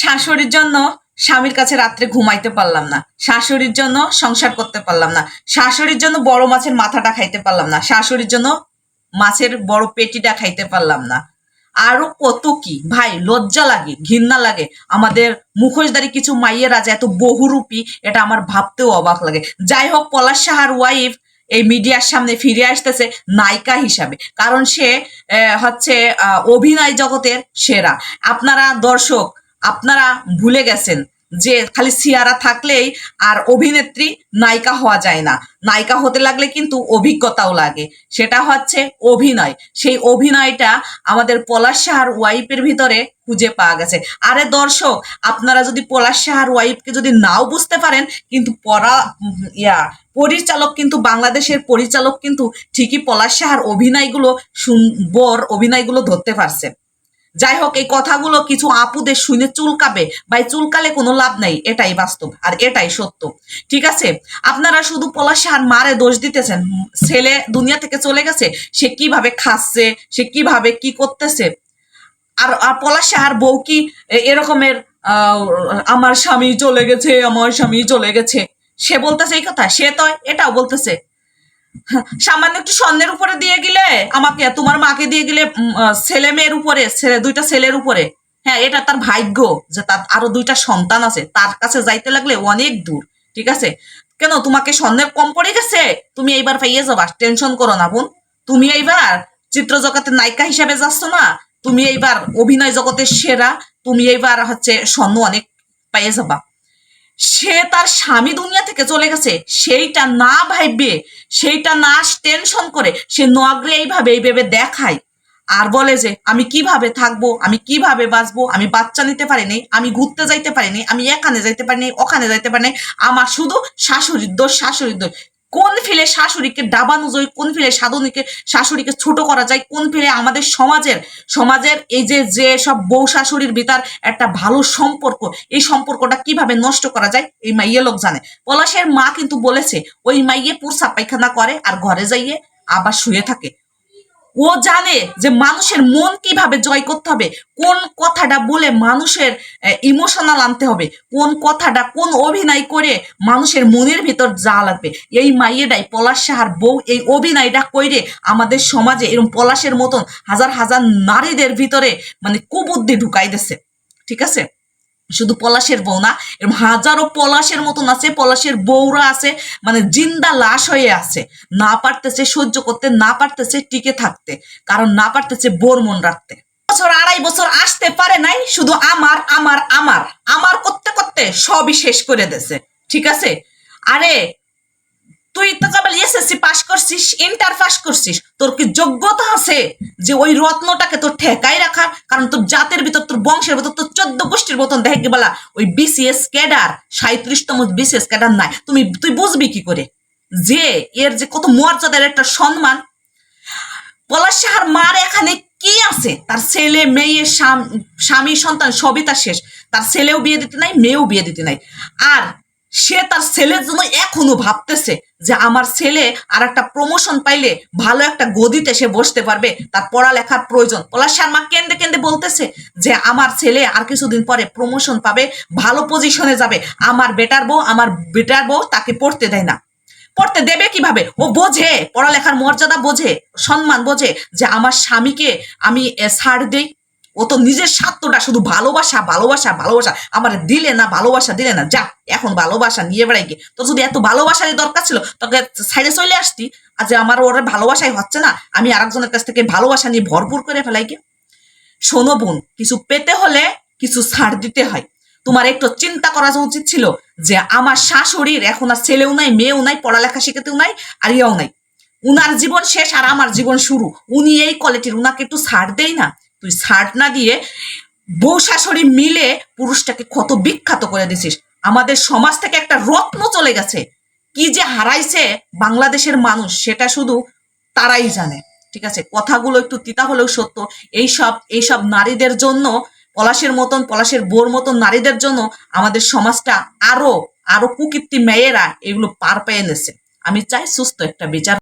শাশুড়ির জন্য স্বামীর কাছে রাত্রে ঘুমাইতে পারলাম না। শাশুড়ির জন্য সংসার করতে পারলাম না। শাশুড়ির জন্য বড় মাছের মাথাটা খাইতে পারলাম না। শাশুড়ির জন্য মাছের বড় পেটিটা খাইতে পারলাম না। আরও কত কি? ভাই, লজ্জা লাগে, ঘৃণা লাগে। আমাদের মুখোশধারী কিছু মাইয়েরা যে এত বহুরূপী, এটা আমার ভাবতেও অবাক লাগে। যাই হোক, পলাশ সাহার ওয়াইফ এই মিডিয়ার সামনে ফিরে আসতেছে নায়িকা হিসাবে। কারণ সে হচ্ছে অভিনয় জগতের সেরা। আপনারা দর্শক আপনারা ভুলে গেছেন যে খালি সিয়ারা থাকলেই আর অভিনেত্রী নায়িকা হওয়া যায় না। নায়িকা হতে লাগলে কিন্তু অভিজ্ঞতাও লাগে। সেটা হচ্ছে অভিনয়। সেই অভিনয়টা আমাদের পলাশ সাহার ওয়াইফের ভিতরে খুঁজে পাওয়া গেছে। আরে দর্শক আপনারা যদি পলাশ সাহার ওয়াইফকে যদি নাও বুঝতে পারেন কিন্তু উম, ইয়া পরিচালক কিন্তু বাংলাদেশের পরিচালক কিন্তু ঠিকই পলাশ সাহার অভিনয়গুলো সুন্দর অভিনয়গুলো ধরতে পারছে। যাই হোক এই কথাগুলো কিছু আপুদের শুনে চুলকাবে বা চুলকালে কোনো লাভ নাই, এটাই বাস্তব আর এটাই সত্য। ঠিক আছে? আপনারা শুধু পলাশ সাহার মারে দোষ দিতেছেন, ছেলে দুনিয়া থেকে চলে গেছে, সে কীভাবে খাচ্ছে, সে কীভাবে কি করতেছে? আর আর পলাশ সাহার বউ কি এরকমের আমার স্বামী চলে গেছে, আমার স্বামী চলে গেছে, সে বলতেছে এই কথা? সে তো এটাও বলতেছে। সামান্য একটু স্বর্ণের উপরে দিয়ে গেলে আমাকে, তোমার মাকে দিয়ে গেলে ছেলে মেয়ের উপরে, ছেলে, দুইটা ছেলের উপরে। হ্যাঁ এটা তার ভাগ্য যে তার আরও দুইটা সন্তান আছে। তার কাছে যাইতে লাগলে অনেক দূর, ঠিক আছে? কেন, তোমাকে স্বর্ণের কম পড়ে গেছে? তুমি এইবার পাইয়ে যাবা, টেনশন করো না বোন। তুমি এইবার চিত্র জগতের নায়িকা হিসাবে যাচ্ছ না? তুমি এইবার অভিনয় জগতের সেরা। তুমি এইবার হচ্ছে স্বর্ণ অনেক পাইয়ে যাবা। সে তার স্বামী দুনিয়া থেকে চলে গেছে। সেইটা না ভাইবে, সেইটা না টেনশন করে, সে নগরে এইভাবে, এই ভেবে দেখায়। আর বলে যে, আমি কীভাবে থাকব, আমি কীভাবে বাঁচবো, আমি বাচ্চা নিতে পারিনি আমি ঘুরতে যাইতে পারিনি আমি এখানে যাইতে পারিনি ওখানে যাইতে পারিনি আমার শুধু শাশুড়ির দোষ শাশুড়ির দোষ। কোন ফেলে শাশুড়িকে দাবানো যায় কোন ফেলে সাধনীকে শাশুড়িকে ছোট করা যায়, কোন ফেলে আমাদের সমাজের সমাজের এই যে যে সব বউ শাশুড়ির ভিতর একটা ভালো সম্পর্ক, এই সম্পর্কটা কীভাবে নষ্ট করা যায়, এই মাইয়ে লোক জানে। পলাশের মা কিন্তু বলেছে, ওই মাইয়ে পুরসা পায়খানা করে আর ঘরে যাইয়ে আবার শুয়ে থাকে। ও জানে যে মানুষের মন কীভাবে জয় করতে হবে, কোন কথাটা বলে মানুষের ইমোশনাল আনতে হবে, কোন কথাটা, কোন অভিনয় করে মানুষের মনের ভিতর যা লাগবে। এই মাইয়েটাই পলাশ সাহার বউ, এই অভিনয়টা কইরে আমাদের সমাজে এরকম পলাশের মতন হাজার হাজার নারীদের ভিতরে মানে কুবুদ্ধি ঢুকাই দিছে। ঠিক আছে? শুধু পলাশের বউ না এরকম হাজারো পলাশের মতন আছে, পলাশের বউরা আছে মানে জিন্দা লাশ হয়ে আছে। না পারতেছে সহ্য করতে, না পারতেছে টিকে থাকতে, কারণ না পারতেছে বোর মন রাখতে। বছর আড়াই বছর আসতে পারে নাই, শুধু আমার আমার আমার আমার করতে করতে সবই শেষ করে দেছে ঠিক আছে? আরে তুই তো কেবল এসএসসি পাস করছিস ইন্টার পাস করছিস, তোর কি যোগ্যতা আছে যে ওই রত্নটাকে তোর ঠেকাই রাখার? কারণ তোর জাতের ভিতর, তোর বংশের ভিতর, তোর চোদ্দ গোষ্ঠীর মতন দেখে বলা, ওই বিসিএস ক্যাডার সাঁত্রিশতম বিসিএস ক্যাডার নাই। তুমি, তুই বুঝবি কি করে? যে এর যে কত মর্যাদার একটা সম্মান। পলাশ সাহার মার এখানে কি আছে? তার ছেলে, মেয়ে স্বামী, সন্তান, সবই তার শেষ। তার ছেলেও বিয়ে দিতে নাই, মেয়েও বিয়ে দিতে নাই। আর সে তার ছেলের জন্য এখনও ভাবতেছে যে আমার ছেলে আর একটা প্রমোশন পাইলে ভালো একটা গদিতে সে বসতে পারবে, তার পড়ালেখার প্রয়োজন। পলাশ শর্মা কেন্দে কেন্দে বলতেছে যে আমার ছেলে আর কিছুদিন পরে প্রমোশন পাবে, ভালো পজিশনে যাবে। আমার বেটার বউ, আমার বেটার বউ তাকে পড়তে দেয় না। পড়তে দেবে কীভাবে? ও বোঝে, পড়ালেখার মর্যাদা বোঝে, সম্মান বোঝে যে আমার স্বামীকে আমি ছাড় দেই। ও তো নিজের স্বার্থটা শুধু ভালোবাসা ভালোবাসা ভালোবাসা। আমার দিলে না, ভালোবাসা দিলে না। যা, এখন ভালোবাসা, নিয়ে বেড়াই গিয়ে তো যদি এত ভালোবাসারই দরকার ছিল, তোকে সাইডে চলে আসতি। আর যে আমার ওর ভালোবাসাই হচ্ছে না, আমি আরেকজনের কাছ থেকে ভালোবাসা নিয়ে ভরপুর করে ফেলাই গিয়ে শোনো বোন, কিছু পেতে হলে কিছু ছাড় দিতে হয়। তোমার একটু চিন্তা করা উচিত ছিল যে আমার শাশুড়ির এখন আর ছেলেও নাই, মেয়েও নাই, পড়ালেখা শিখাতেও নাই, আর ইয়েও নাই। উনার জীবন শেষ আর আমার জীবন শুরু। উনি এই কোয়ালিটির উনাকে একটু ছাড় দেয় না। তুই ছাড় না দিয়ে বউ শাশুড়ি মিলে পুরুষটাকে কত বিখ্যাত করে দিছিস। আমাদের সমাজ থেকে একটা রত্ন চলে গেছে। কি যে হারাইছে বাংলাদেশের মানুষ, সেটা শুধু তারাই জানে। ঠিক আছে? কথাগুলো একটু তিতা হলেও সত্য। এইসব এইসব নারীদের জন্য, পলাশের মতন, পলাশের বোর মতন নারীদের জন্য আমাদের সমাজটা আরও আরও কুকীর্তি মেয়েরা এগুলো পার পেয়ে এনেছে আমি চাই সুস্থ একটা বিচার